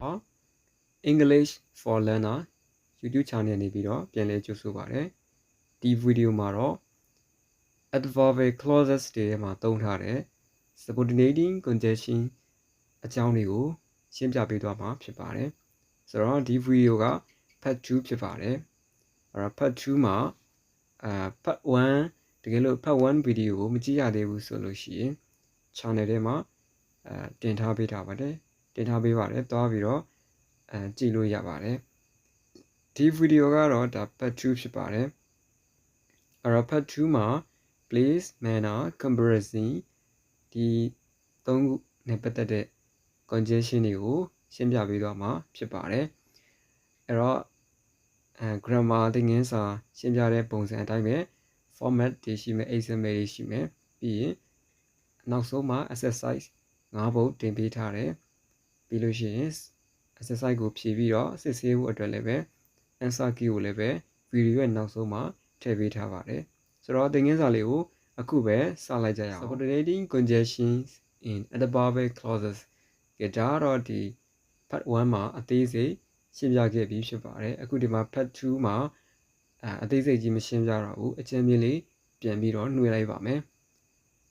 ဟော English for Learner YouTube channel နေပြီးတော့ပြန်လည်ကြိုဆိုပါရစေဒီဗီဒီယိုမှာတော့ adverbial clauses တွေထဲမှာသုံးထားတဲ့ subordinating conjunction အကြောင်းတွေကိုရှင်းပြပေးသွားမှာဖြစ်ပါတယ်ဆိုတော့ဒီဗီဒီယိုက part 2ဖြစ်ပါတယ်အဲ့တော့ part 2မှာအာ part 1တကယ်လို့ part 1ဗီဒီယိုကိုမကြည့်ရသေးဘူးဆိုလို့ရှိရင် channel ထဲမှာအဲတင်ထားပေးထားပါတယ် တင်ထားပေးပါတယ်သွားပြီးတော့အဲကြည့်လို့ရပါတယ်ဒီဗီဒီယိုကတော့ဒါ part 2ဖြစ်ပါတယ်အဲ့တော့ part 2မှာ place manner comparison ဒီသုံးခုနဲ့ပတ်သက်တဲ့ conjunction တွေကိုရှင်းပြပေးသွားမှာဖြစ်ပါတယ်အဲ့တော့အဲ grammar သင်ခန်းစာရှင်းပြတဲ့ပုံစံအတိုင်းပဲ format တွေရှိမယ် XML တွေရှိမယ်ပြီးရင်နောက်ဆုံးမှာ exercise ၅ပုဒ်တင်ပေးထားတယ် ပြီးလို့ရှိရင် exercise ကိုဖြည့်ပြီးတော့စစ်ဆေးဖို့အတွက်လည်းပဲ answer key ကိုလည်းပဲ video ရဲ့နောက်ဆုံးမှာထည့်ပေးထားပါတယ်ဆိုတော့သင်ခန်းစာလေးကိုအခုပဲစလိုက်ကြရအောင် subordinating conjunctions in adverbial clauses ကဒါတော့ဒီ part 1မှာအသေးစိတ်ရှင်းပြခဲ့ပြီးဖြစ်ပါတယ်အခုဒီမှာ part 2မှာအအသေးစိတ်ကြီးမရှင်းပြတော့ဘူးအချင်းမြင့်လေးပြန်ပြီးတော့နှွေလိုက်ပါမယ်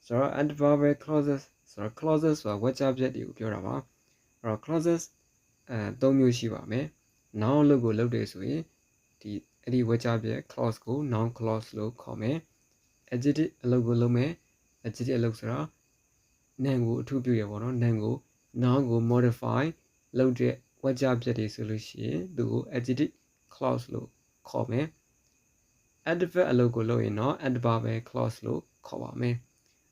ဆိုတော့ adverbial clauses ဆိုတော့ clauses ဆိုတာဝါကြပြက်တွေကိုပြောတာပါ အဲ့တော့ clauses အဲ၃မျိုးရှိပါမယ် noun လို့ကိုလုပ်တယ်ဆိုရင်ဒီအဲ့ဒီဝါကြပြက် clause ကို noun clause လို့ခေါ်မယ် adjective အလုပ်ကိုလုပ်မယ် adjective အလုပ်ဆိုတာနာမ်ကိုအထူးပြုရပါတော့နာမ်ကို noun ကို modify လုပ်တဲ့ဝါကြပြက်တွေဆိုလို့ရှိရင်သူကို adjective clause လို့ခေါ်မယ် adverb အလုပ်ကိုလုပ်ရင်တော့ adverbial clause လို့ခေါ်ပါမယ်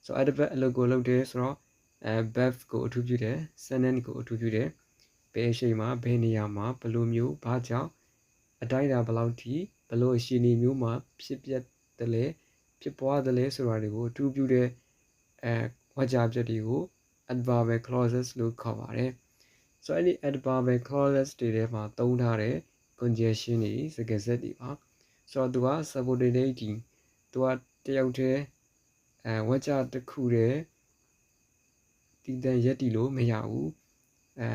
ဆိုတော့ adverb အလုပ်ကိုလုပ်တယ်ဆိုတော့ အဲ verb ကိုအထူးပြုတယ် sentence ကိုအထူးပြုတယ်ဘယ်အချိန်မှာဘယ်နေရာမှာဘယ်လိုမျိုးဘာကြောင့်အတိုင်းအတာဘယ်လောက်ထိဘယ်လိုအရှိနေမျိုးမှာဖြစ်ပျက်တယ်လဲဖြစ်ပွားတယ်လဲဆိုတာတွေကိုအထူးပြုတဲ့အဲဝါကြပြက်တွေကို adverbial clauses လို့ခေါ်ပါတယ်ဆိုတော့အဲ့ဒီ adverbial clauses တွေထဲမှာသုံးထားတဲ့ conjunction တွေစကားဆက်တွေပါဆိုတော့သူက subordinating သူကတယောက်တည်းအဲဝါကြတစ်ခုတည်း တည်တံ့ရက်တီလို့မရဘူးအဲ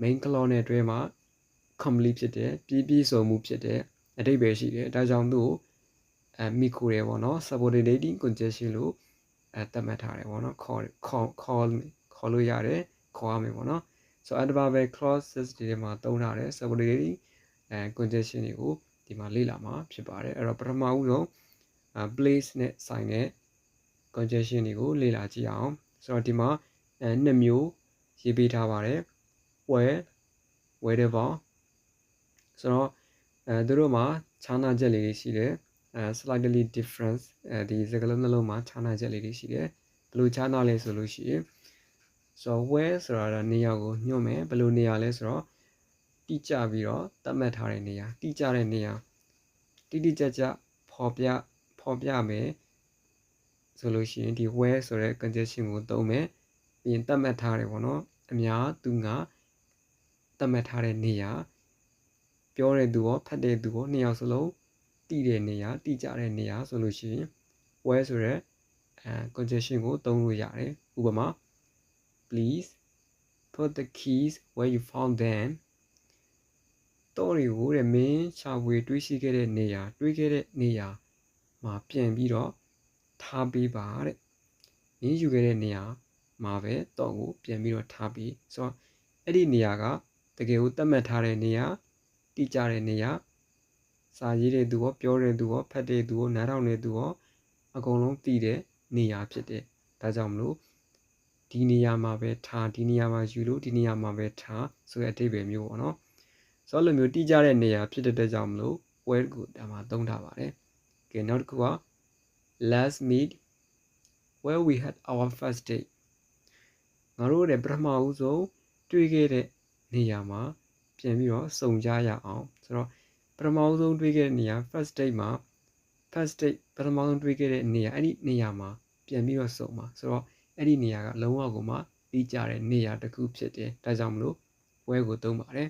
main clause နဲ့တွဲမှာ complete ဖြစ်တဲ့ပြည့်ပြည့်စုံမှုဖြစ်တဲ့အတိတ်ပဲရှိတယ်ဒါကြောင့်သူ့ကိုအဲမိခိုတယ်ပေါ့နော် subordinating conjunction လို့အဲသတ်မှတ်ထားတယ်ပေါ့နော်ခေါ်ခေါ်ခေါ်ခေါ်လို့ရတယ်ခေါ်ရမယ်ပေါ့နော် so adverbial clauses ဒီထဲမှာသုံးထားတယ် subordinating အဲ conjunction တွေကိုဒီမှာလေ့လာမှာဖြစ်ပါတယ်အဲ့တော့ပထမဦးဆုံး place နဲ့ဆိုင်တဲ့ conjunction တွေကိုလေ့လာကြည့်အောင်ဆိုတော့ဒီမှာ အဲနှစ်မျိုးရေးပေးထားပါတယ် where wherever ဆိုတော့အဲသူတို့မှာခြားနာချက်လေးတွေရှိတယ်အဲ slightly difference အဲဒီစကားလုံးနှလုံးမှာခြားနာချက်လေးတွေရှိတယ်ဘယ်လိုခြားနာလဲဆိုလို့ရှိရင်ဆိုတော့ where ဆိုတာကနေရာကိုညွှန်မယ်ဘယ်လိုနေရာလဲဆိုတော့တိကျပြီးတော့သတ်မှတ်ထားတဲ့နေရာတိကျတဲ့နေရာတိတိကျကျဖော်ပြဖော်ပြမယ်ဆိုလို့ရှိရင်ဒီ where ဆိုတဲ့ conjunction ကိုသုံးမယ် ပြီးရင်သတ်မှတ်ထားတယ်ပေါ့နော်အများသူငါသတ်မှတ်ထားတဲ့နေရာပြောတဲ့သူရောဖတ်တဲ့သူရောနှစ်ယောက်စလုံးတည်တဲ့နေရာတည်ကြတဲ့နေရာဆိုလို့ရှိရင် where ဆိုတဲ့အဲ conjunction ကိုသုံးလို့ရတယ်ဥပမာ please put the keys where you found them တော်တွေကိုတဲ့မင်းချာဝေတွေးရှိခဲ့တဲ့နေရာတွေးခဲ့တဲ့နေရာမှာပြန်ပြီးတော့ထားပေးပါတဲ့မင်းယူခဲ့တဲ့နေရာ မှာပဲတော့ကိုပြန်ပြီးတော့ထားပြီးဆိုတော့အဲ့ဒီနေရာကတကယ်ကိုသတ်မှတ်ထားတဲ့နေရာတိကျတဲ့နေရာစာရေးတဲ့သူရောပြောတဲ့သူရောဖတ်တဲ့သူရောနားထောင်တဲ့သူရောအကုန်လုံးသိတဲ့နေရာဖြစ်တယ်ဒါကြောင့်မလို့ဒီနေရာမှာပဲထားဒီနေရာမှာယူလို့ဒီနေရာမှာပဲထားဆိုတဲ့အဓိပ္ပာယ်မျိုးပေါ့နော်ဆိုတော့လိုမျိုးတိကျတဲ့နေရာဖြစ်တဲ့အတွက်ကြောင့်မလို့ where ကိုဒါမှသုံးထားပါတယ်ကဲနောက်တစ်ခုက let's meet where we had our first date ငါတို့ရဲ့ပထမဦးဆုံးတွေ့ခဲ့တဲ့နေရာမှာပြန်ပြီးတော့စုံကြရအောင်ဆိုတော့ပထမဆုံးတွေ့ခဲ့တဲ့နေရာ first date မှာ first date ပထမဆုံးတွေ့ခဲ့တဲ့နေရာအဲ့ဒီနေရာမှာပြန်ပြီးတော့စုံပါဆိုတော့အဲ့ဒီနေရာကလုံးဝကိုမှပြီးကြတဲ့နေရာတစ်ခုဖြစ်တယ်ဒါကြောင့်မလို့ where ကိုသုံးပါတယ်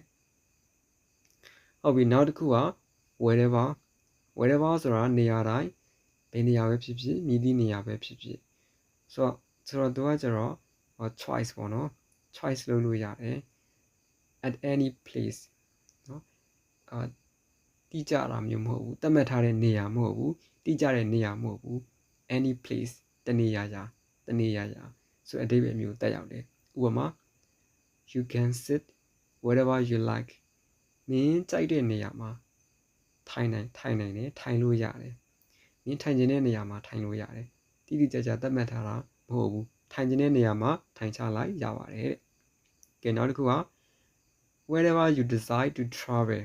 ဟုတ်ပြီနောက်တစ်ခုက wherever wherever ဆိုတာနေရာတိုင်းဘယ်နေရာပဲဖြစ်ဖြစ်မြည်သည့်နေရာပဲဖြစ်ဖြစ်ဆိုတော့ဆိုတော့သူကကျတော့ choice ပေါ့နော် choice လုပ်လို့ရတယ် at any place နော်အာတိကျတာမျိုးမဟုတ်ဘူးတတ်မှတ်ထားတဲ့နေရာမဟုတ်ဘူးတိကျတဲ့နေရာမဟုတ်ဘူး any place တနေရာရာတနေရာရာဆိုအဓိပ္ပာယ်မျိုးတက်ရောက်တယ်ဥပမာ you can sit wherever you like မင်းကြိုက်တဲ့နေရာမှာထိုင်နိုင်ထိုင်နိုင်တယ်ထိုင်လို့ရတယ်မင်းထိုင်ခြင်းတဲ့နေရာမှာထိုင်လို့ရတယ်တိတိကျကျသတ်မှတ်ထားတာမဟုတ်ဘူး ထိုင်ခြင်းတဲ့နေရာမှာထိုင်ချလိုက်ရပါတယ်တဲ့ကဲနောက်တစ်ခုက wherever you decide to travel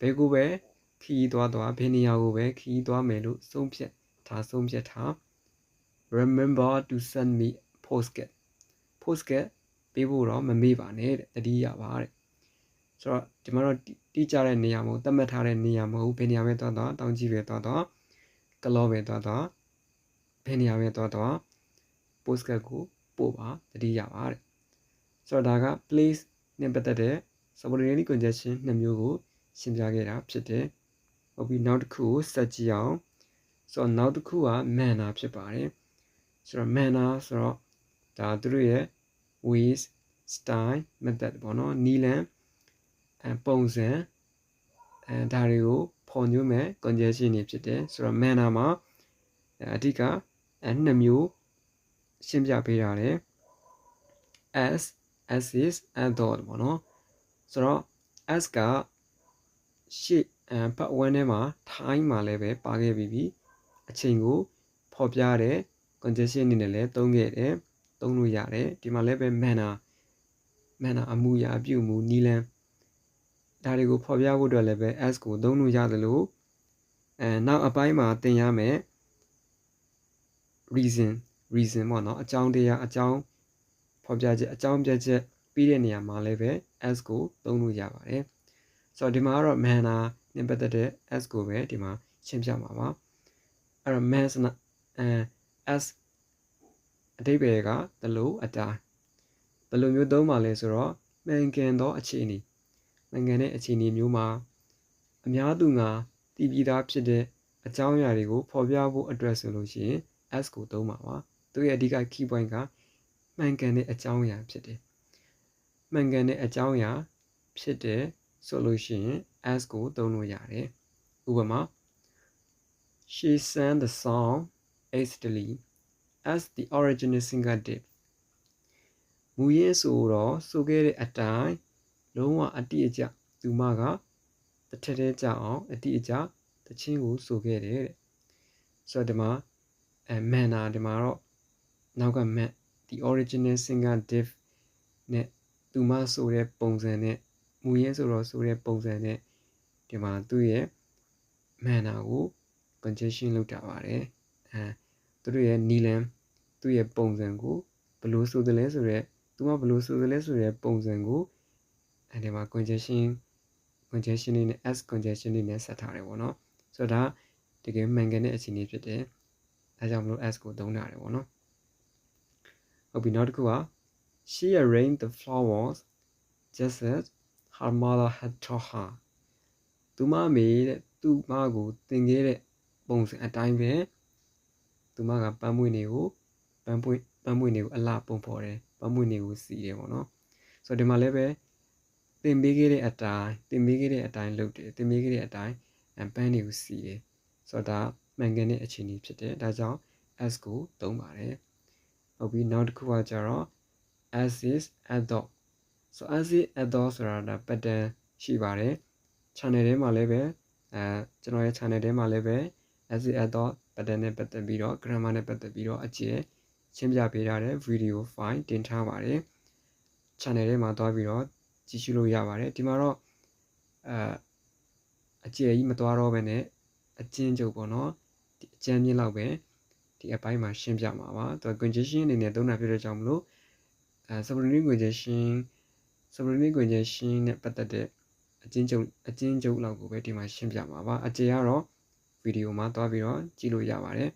ဘယ်ကိုပဲခီးသွားသွားဘယ်နေရာကိုပဲခီးသွားမယ်လို့ဆုံးဖြတ်ထားဆုံးဖြတ်ထား remember to send me postcard postcard ပေးဖို့တော့မမေ့ပါနဲ့တဲ့တတိယပါတဲ့ဆိုတော့ဒီမှာတော့တိကျတဲ့နေရာမဟုတ်သတ်မှတ်ထားတဲ့နေရာမဟုတ်ဘယ်နေရာပဲသွားသွားတောင်ကြီးပဲသွားသွားကလောပဲသွားသွားဘယ်နေရာပဲသွားသွား postcard ကိုပို့ပါတတိယပါတဲ့ဆိုတော့ဒါက place နဲ့ပတ်သက်တဲ့ subordinate conjunction နှစ်မျိုးကိုရှင်းပြခဲ့တာဖြစ်တယ်။ဟုတ်ပြီနောက်တစ်ခုကိုစက်ကြည့်အောင်။ဆိုတော့နောက်တစ်ခုက manner ဖြစ်ပါတယ်။ဆိုတော့ manner ဆိုတော့ဒါသူတို့ရဲ့ ways style method ပေါ့နော်နီလန်အပုံစံအဲဒါတွေကိုဖော်ညွှန်းမဲ့ conjunction တွေဖြစ်တယ်။ဆိုတော့ manner မှာအဓိကအနှစ်မျိုး ရှင်းပြပေးထားတယ်။ as as is and dot ပေါ့နော်။ဆိုတော့ as ကရှေ့အပတ်ဝန်းထဲမှာ time မှာလည်းပဲပါခဲ့ပြီးပြီအချိန်ကိုဖော်ပြတဲ့ congestion အနေနဲ့လည်းသုံးခဲ့တယ်သုံးလို့ရတယ်ဒီမှာလည်းပဲ manner manner အမှုရာအပြုမှုနီလန်းဒါတွေကိုဖော်ပြဖို့အတွက်လည်းပဲ s ကိုသုံးလို့ရတယ်လို့အဲနောက်အပိုင်းမှာသင်ရမယ် reason reason ပေါ့နော်အကြောင်းတရားအကြောင်းဖော်ပြချက်အကြောင်းပြချက်ပြီးတဲ့နေရာမှာလည်းပဲ s ကိုသုံးလို့ရပါတယ်ဆိုတော့ဒီမှာကတော့ manner နဲ့ပတ်သက်တဲ့ s ကိုပဲဒီမှာရှင်းပြမှာပါအဲ့တော့ manner အဲ s အတိပ္ပယ်ကတလို့အတိုင်းဘယ်လိုမျိုးသုံးပါလဲဆိုတော့မှန်ကန်သောအခြေအနေမှန်ကန်တဲ့အခြေအနေမျိုးမှာအများသူငါတည်ပြီးသားဖြစ်တဲ့အကြောင်းအရာတွေကိုဖော်ပြဖို့အတွက်ဆိုလို့ရှိရင် s ကိုသုံးပါပါ သူရဲ့အဓိက key point ကမှန်ကန်တဲ့အကြောင်းအရာဖြစ်တယ်မှန်ကန်တဲ့အကြောင်းအရာဖြစ်တယ်ဆိုလို့ရှိရင် as ကိုသုံးလို့ရတယ်ဥပမာ she sang the song hastily as the original singer did မူရင်းဆိုတော့ဆိုခဲ့တဲ့အတိုင်းလုံးဝအတိအကျသူမကတစ်ထက်တည်းကြအောင်အတိအကျတချင်းကိုဆိုခဲ့တယ်တဲ့ဆိုတော့ဒီမှာအဲ manner ဒီမှာတော့ နောက်က man the original singer div နဲ့သူမဆိုတဲ့ပုံစံနဲ့မူရင်းဆိုတော့ဆိုတဲ့ပုံစံနဲ့ဒီမှာသူ့ရဲ့ manner ကို congestion လုပ်တာပါတယ်အဲသူတို့ရဲ့ nilan သူ့ရဲ့ပုံစံကိုဘယ်လိုဆိုတယ်လဲဆိုတော့သူကဘယ်လိုဆိုတယ်လဲဆိုတဲ့ပုံစံကိုအဲဒီမှာ congestion congestion နဲ့ s congestion နဲ့ဆက်ထားတယ်ပေါ့နော်ဆိုတော့ဒါတကယ်မှန်ကန်တဲ့အခြေအနေဖြစ်တယ်ဒါကြောင့်မလို့ s ကိုသုံးတာတယ်ပေါ့နော် ဟုတ်ပြီနောက်တစ်ခုက she arranged the flowers just as her mother had taught her သူမမေတဲ့သူမကိုတင်ခဲ့တဲ့ပုံစံအတိုင်းပဲသူမကပန်းပွင့်တွေကိုပန်းပွင့်ပန်းပွင့်တွေကိုအလှပုံဖော်တယ်ပန်းပွင့်တွေကိုစီတယ်ပေါ့နော်ဆိုတော့ဒီမှာလည်းပဲတင်ပေးခဲ့တဲ့အတိုင်းတင်ပေးခဲ့တဲ့အတိုင်းလုပ်တယ်တင်ပေးခဲ့တဲ့အတိုင်းပန်းတွေကိုစီတယ်ဆိုတော့ဒါမှန်ကန်တဲ့အခြေအနေဖြစ်တယ်ဒါကြောင့် s ကိုသုံးပါတယ် ဟုတ်ပြီနောက်တစ်ခုကကြတော့ as is adult so as is adult ဆိုတာဒါ pattern ရှိပါတယ် channel ထဲမှာလည်းပဲအဲကျွန်တော်ရဲ့ channel ထဲမှာလည်းပဲ as is adult pattern နဲ့ပတ်သက်ပြီးတော့ grammar နဲ့ပတ်သက်ပြီးတော့အကျယ်ရှင်းပြပေးထားတဲ့ video file တင်ထားပါတယ် channel ထဲမှာသွားပြီးတော့ကြည့်ရှုလို့ရပါတယ်ဒီမှာတော့အဲအကျယ်ကြီးမသွားတော့ဘဲနဲ့အကျဉ်းချုပ်ပေါ့နော်ဒီအကျဉ်းမြင့်လောက်ပဲ ဒီအပိုင်းမှာရှင်းပြမှာပါသူက congestion အနေနဲ့သုံးတာဖြစ်တဲ့ကြောင့်မလို့အဲ subordinate congestion subordinate congestion နဲ့ပတ်သက်တဲ့အကျဉ်းချုပ်အကျဉ်းချုပ်လောက်ကိုပဲဒီမှာရှင်းပြမှာပါအကျေကတော့ဗီဒီယိုမှာသွားပြီးတော့ကြည့်လို့ရပါတယ်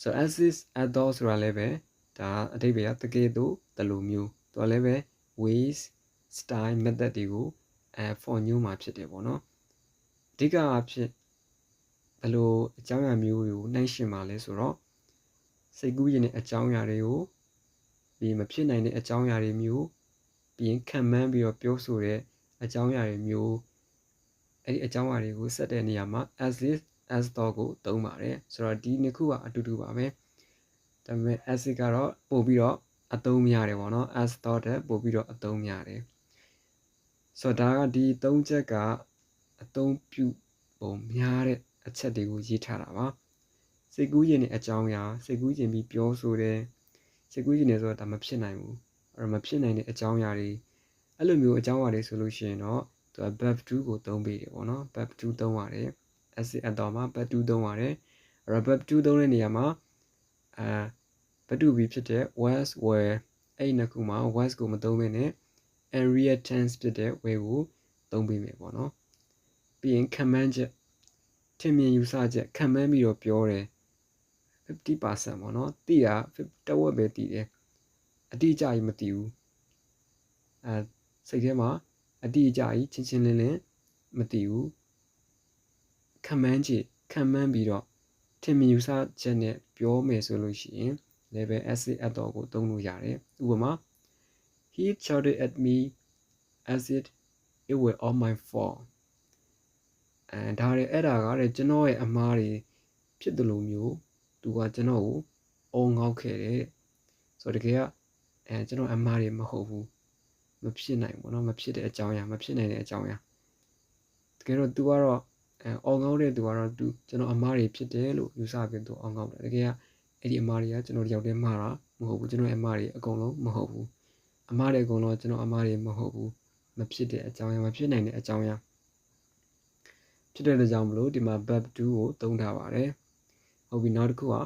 so as is adult ဆိုတာလည်းပဲဒါအတိတ်ပဲတကယ်တော့တလူမျိုးသူလည်းပဲ ways style method တွေကိုအဲ for new မှာဖြစ်တယ်ပေါ့နော်အဓိကအဖြစ် ဘယ်လိုအကြောင်းအရာမျိုးတွေကိုနှိုင်းယှဉ်ပါလဲဆိုတော့စိတ်ကူးရင်တဲ့အကြောင်းအရာတွေကိုဒီမဖြစ်နိုင်တဲ့အကြောင်းအရာတွေမျိုးပြီးရင်ခံမှန်းပြီးတော့ပြောဆိုတဲ့အကြောင်းအရာတွေမျိုးအဲ့ဒီအကြောင်းအရာတွေကိုဆက်တဲ့နေရာမှာ as if as though ကိုသုံးပါတယ်ဆိုတော့ဒီနှစ်ခုကအတူတူပါပဲဒါပေမဲ့ as if ကတော့ပို့ပြီးတော့အသုံးများတယ်ပေါ့နော် as though တဲ့ပို့ပြီးတော့အသုံးများတယ်ဆိုတော့ဒါကဒီသုံးချက်က အသုံးပြုပုံများတဲ့ အချက်တွေကိုရေးထားတာပါစိတ်ကူးရင်တဲ့အကြောင်းအရာစိတ်ကူးရင်ပြီးပြောဆိုတယ်စိတ်ကူးရင်နေဆိုတော့ဒါမဖြစ်နိုင်ဘူးအဲ့တော့မဖြစ်နိုင်တဲ့အကြောင်းအရာတွေအဲ့လိုမျိုးအကြောင်းအရာတွေဆိုလို့ရှိရင်တော့သူက verb to ကိုသုံးပေးတယ်ပေါ့နော် verb to သုံးရတယ် as အတော်မှာ verb to သုံးရတယ်အဲ့တော့ verb to သုံးတဲ့နေရာမှာအဲ verb to be ဖြစ်တဲ့ was were အဲ့ဒီနှစ်ခုမှာ was ကိုမသုံးဘဲနဲ့ area tense ဖြစ်တဲ့ were ကိုသုံးပေးမယ်ပေါ့နော်ပြီးရင် command ချက် ထင်မြင်ယူဆချက်ခံမှန်းပြီးတော့ပြောတယ်50%ပေါ့နော်တိတာတဝက်ပဲတည်တယ်အတိအကျကြီးမတည်ဘူးအဲစိတ်ထဲမှာအတိအကျကြီးချင်းချင်းလင်းလင်းမတည်ဘူးခံမှန်းကြည့်ခံမှန်းပြီးတော့ထင်မြင်ယူဆချက်နဲ့ပြောမယ်ဆိုလို့ရှိရင် level acid အတော့ကိုသုံးလို့ရတယ်ဥပမာ he shouted at me as it it were all my fault အဲဒါတွေအဲ့ဒါကတဲ့ကျွန်တော်ရဲ့အမားတွေဖြစ်တယ်လို့မျိုးသူကကျွန်တော်ကိုအုံငေါက်ခဲ့တယ်ဆိုတော့တကယ်ကအဲကျွန်တော်အမားတွေမဟုတ်ဘူးမဖြစ်နိုင်ဘူးเนาะမဖြစ်တဲ့အကြောင်းအရာမဖြစ်နိုင်တဲ့အကြောင်းအရာတကယ်တော့ तू ကတော့အဲအုံငေါက်တဲ့ तू ကတော့ तू ကျွန်တော်အမားတွေဖြစ်တယ်လို့ယူဆပြီး तू အုံငေါက်တယ်တကယ်ကအဲ့ဒီအမားတွေကကျွန်တော်တယောက်တည်းမှားတာမဟုတ်ဘူးကျွန်တော်အမားတွေအကုန်လုံးမဟုတ်ဘူးအမားတွေအကုန်လုံးကျွန်တော်အမားတွေမဟုတ်ဘူးမဖြစ်တဲ့အကြောင်းအရာမဖြစ်နိုင်တဲ့အကြောင်းအရာ ဖြစ်တဲ့အတွက်ကြောင့်မလို့ဒီမှာ verb to ကိုသုံးထားပါတယ်ဟုတ်ပြီနောက်တစ်ခုက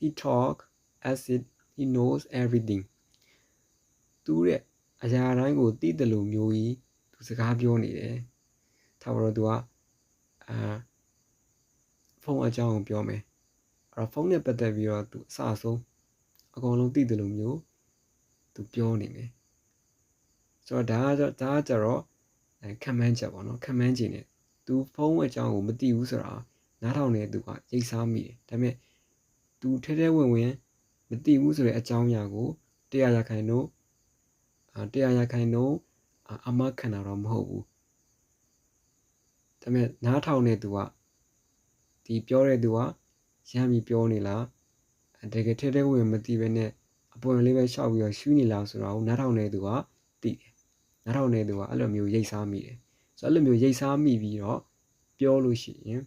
he talk as if he knows everything သူတဲ့အရာတိုင်းကိုသိတယ်လို့မျိုးကြီးသူစကားပြောနေတယ်ထားပါတော့သူကအာဖုန်းအကြောင်းကိုပြောမယ်အဲ့တော့ဖုန်းနဲ့ပတ်သက်ပြီးတော့သူအစအဆုံးအကုန်လုံးသိတယ်လို့မျိုးသူပြောနေတယ်ဆိုတော့ဒါကဒါကကြတော့အဲခံမှန်းချက်ပေါ့နော်ခံမှန်းခြင်းနဲ့ သူဖုန်းအကြောင်းကိုမသိဘူးဆိုတာနားထောင်နေသူကရိတ်စားမိတယ်ဒါပေမဲ့သူထဲထဲဝင်ဝင်မသိဘူးဆိုတဲ့အကြောင်းအရာကိုတရားရခိုင်တို့တရားရခိုင်တို့အမခံတာတော့မဟုတ်ဘူးဒါပေမဲ့နားထောင်နေသူကဒီပြောတဲ့သူကရမ်းပြီးပြောနေလားတကယ်ထဲထဲဝင်မသိဘဲနဲ့အပေါ်လေးပဲရှောက်ပြီးတော့ရှူးနေလားဆိုတော့နားထောင်နေသူကသိတယ်နားထောင်နေသူကအဲ့လိုမျိုးရိတ်စားမိတယ် ဆိုတော့အဲ့လိုမျိုးရိတ်စားမိပြီးတော့ပြောလို့ရှိရင်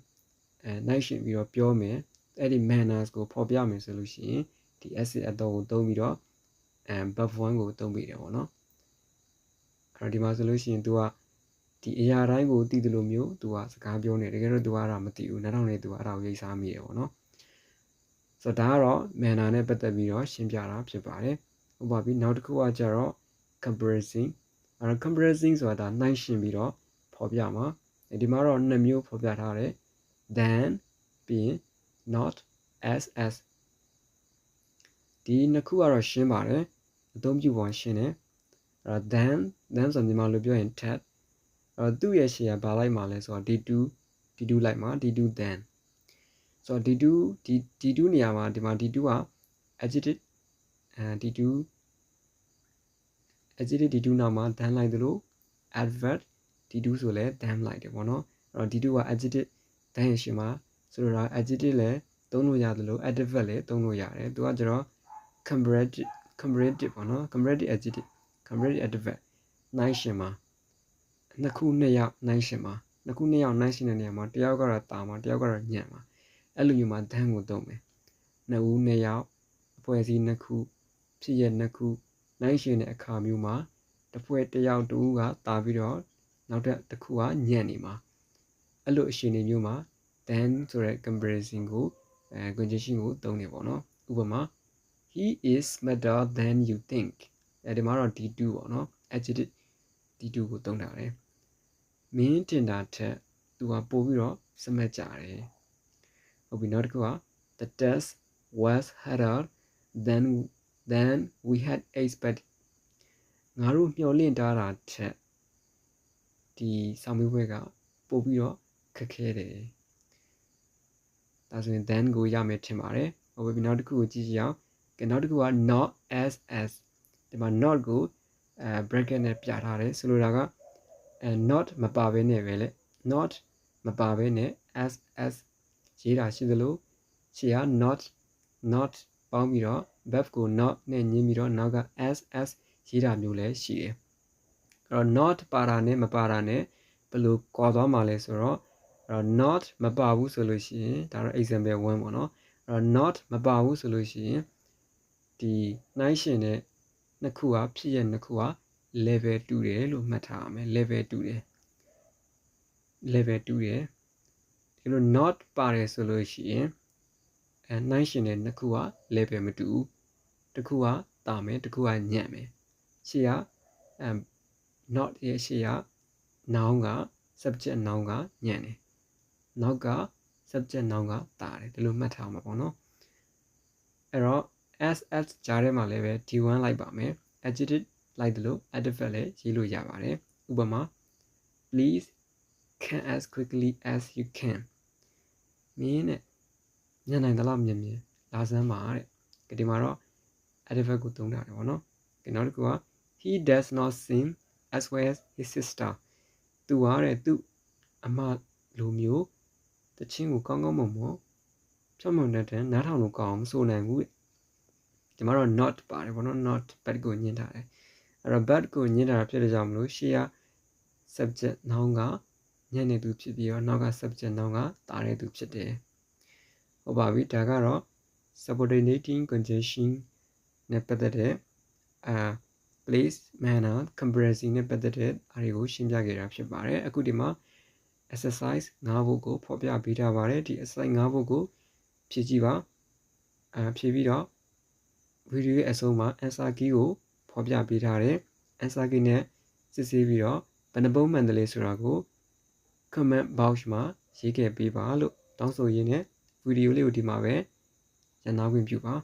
အဲနိုင်ရှင်ပြီးတော့ပြောမယ်အဲ့ဒီ manners ကိုဖော်ပြမယ်ဆိုလို့ရှိရင်ဒီ acid အတော့ကိုသုံးပြီးတော့အဲ buff 1ကိုသုံးပြီးတယ်ပေါ့နော်အဲ့တော့ဒီမှာဆိုလို့ရှိရင် तू ကဒီအရာတိုင်းကိုသိတယ်လို့မျိုး तू ကစကားပြောနေတကယ်တော့ तू ကတော့မသိဘူးနောက်တော့နေ तू ကအဲ့ဒါကိုရိတ်စားမိတယ်ပေါ့နော်ဆိုတော့ဒါကတော့ manner နဲ့ပတ်သက်ပြီးတော့ရှင်းပြတာဖြစ်ပါတယ်ဟုတ်ပါပြီနောက်တစ်ခုကကြတော့ comparison အဲ့တော့ comparison ဆိုတာဒါနှိုင်းယှဉ်ပြီးတော့ ဖော်ပြမှာဒီမှာတော့နှစ်မျိုးဖော်ပြထားတယ် than ပြီးရင် not as as ဒီနှစ်ခုကတော့ရှင်းပါတယ်အသုံးပြုပုံရှင်းတယ်အဲ့တော့ than than ဆိုမြန်မာလိုပြောရင် tat အဲ့တော့သူ့ရဲ့ရှေ့ကဘာလိုက်မှာလဲဆိုတော့ d2 d2 လိုက်မှာ d2 than ဆိုတော့ d2 d d2 နေရာမှာဒီမှာ d2 က adjective အဲ d2 adjective d2 နောက်မှာ than လိုက်သလို adverb d2 ဆိုလဲ than လိုက်တယ်ပေါ့နော်အဲ့တော့ d2 က adjective than ရဲ့ရှေ့မှာဆိုတော့ adjective လည်းသုံးလို့ရတယ်လို့ adverb လည်းသုံးလို့ရတယ်သူကကျတော့ comparative comparative ပေါ့နော် comparative adjective comparative adverb နိုင်ရှင်မှာနှစ်ခုနှစ်ယောက်နိုင်ရှင်မှာနှစ်ခုနှစ်ယောက်နိုင်ရှင်တဲ့နေရာမှာတယောက်ကတော့တာမှာတယောက်ကတော့ညံ့မှာအဲ့လိုမျိုးမှာဒန်းကိုသုံးမယ်နှစ်ဦးနှစ်ယောက်အဖွဲ့အစည်းနှစ်ခုဖြစ်ရနှစ်ခုနိုင်ရှင်တဲ့အခါမျိုးမှာတစ်ဖွဲ့တယောက်တူကတာပြီးတော့ နောက်တစ်ခုကညံ့နေမှာအဲ့လိုအရှင်တွေမျိုးမှာ than ဆိုတဲ့ comparison ကိုအဲ conjunction ကိုသုံးနေပေါ့နော်ဥပမာ he is smarter than you think အဲဒီမှာတော့ d2 ပေါ့နော် adjective d2 ကိုသုံးတာတယ်မင်းတင်တာထက်သူကပို့ပြီးတော့စမတ်ကြတယ်ဟုတ်ပြီနောက်တစ်ခုက the test was harder than than we had expected ငါတို့မျှော်လင့်ထားတာထက် ဒီစာမေးပွဲကပို့ပြီးတော့ခက်ခဲတယ်ဒါဆိုရင် then ကိုရမယ်ထင်ပါတယ်ဟုတ်ပြီနောက်တစ်ခုကိုကြည့်ကြည့်အောင်ကဲနောက်တစ်ခုက not as as ဒီမှာ not ကိုအဲ bracket နဲ့ပြထားတယ်ဆိုလိုတာကအဲ not မပါဘဲနဲ့ပဲလေ not မပါဘဲနဲ့ s s ရေးတာရှိသလိုခြေက not not ပေါင်းပြီးတော့ verb ကို not နဲ့ညှင်းပြီးတော့နောက်က s s ရေးတာမျိုးလည်းရှိတယ် အဲ့တော့ not ပါတာနဲ့မပါတာနဲ့ဘယ်လိုကွာသွားမှာလဲဆိုတော့အဲ့တော့ not မပါဘူးဆိုလို့ရှိရင်ဒါတော့ example 1ပေါ့နော်အဲ့တော့ not မပါဘူးဆိုလို့ရှိရင်ဒီနှိုင်းရှင်တဲ့နှစ်ခုကဖြစ်ရနှစ်ခုက level တူတယ်လို့မှတ်ထားရမယ် level တူတယ် level တူတယ်ဒီလို not ပါတယ်ဆိုလို့ရှိရင်အဲနှိုင်းရှင်တဲ့နှစ်ခုက level မတူဘူးတစ်ခုကတာမယ်တစ်ခုကညံ့မယ်ရှေ့ကအဲ not ရဲ့ရှေ့က noun က subject noun ကညံ့တယ်နောက်က subject noun ကတာတယ်ဒီလိုမှတ်ထားမှာပေါ့နော်အဲ့တော့ ss ကြားထဲမှာလည်းပဲ d1 လိုက်ပါမယ် adjective လိုက်တယ်လို့ adverb လည်းရေးလို့ရပါတယ်ဥပမာ please can as quickly as you can မင်းနဲ့ညနိုင်သလောက်မြင်မြင်လာစမ်းပါတဲ့ဒီမှာတော့ adverb ကိုသုံးတာတယ်ပေါ့နော်ဒီနောက်တစ်ခုက he does not sing as well as his sister သူဟာတဲ့သူအမလိုမျိုးတချင်းကိုကောင်းကောင်းမွန်မွန်ဖြောင့်မွန်တဲ့နားထောင်လို့ကောင်းအောင်မဆိုနိုင်ဘူးတဲ့ဒီမှာတော့ not ပါတယ်ပေါ့နော် not bad ကိုညှင်းထားတယ်အဲ့တော့ bad ကိုညှင်းထားတာဖြစ်တဲ့ကြောင့်မလို့ရှေ့က subject noun ကညံ့နေသူဖြစ်ပြီးတော့နောက်က subject noun ကတားတဲ့သူဖြစ်တယ်ဟုတ်ပါပြီဒါကတော့ subordinating conjunction နဲ့ပတ်သက်တဲ့အာ place manner comparison နဲ့ပတ်သက်တဲ့အားတွေကိုရှင်းပြခဲ့တာဖြစ်ပါတယ်အခုဒီမှာ exercise ၅ဘုတ်ကိုဖော်ပြပေးထားပါတယ်ဒီ exercise ၅ဘုတ်ကိုဖြည့်ကြည့်ပါအာဖြည့်ပြီးတော့ဗီဒီယိုရဲ့အဆုံးမှာ answer key ကိုဖော်ပြပေးထားတယ် answer key နဲ့စစ်ဆေးပြီးတော့ဘယ်နှပုံးမှန်တယ်လဲဆိုတာကို comment box မှာရေးခဲ့ပေးပါလို့တောင်းဆိုရင်းနဲ့ဗီဒီယိုလေးကိုဒီမှာပဲရန်နာခွင့်ပြုပါ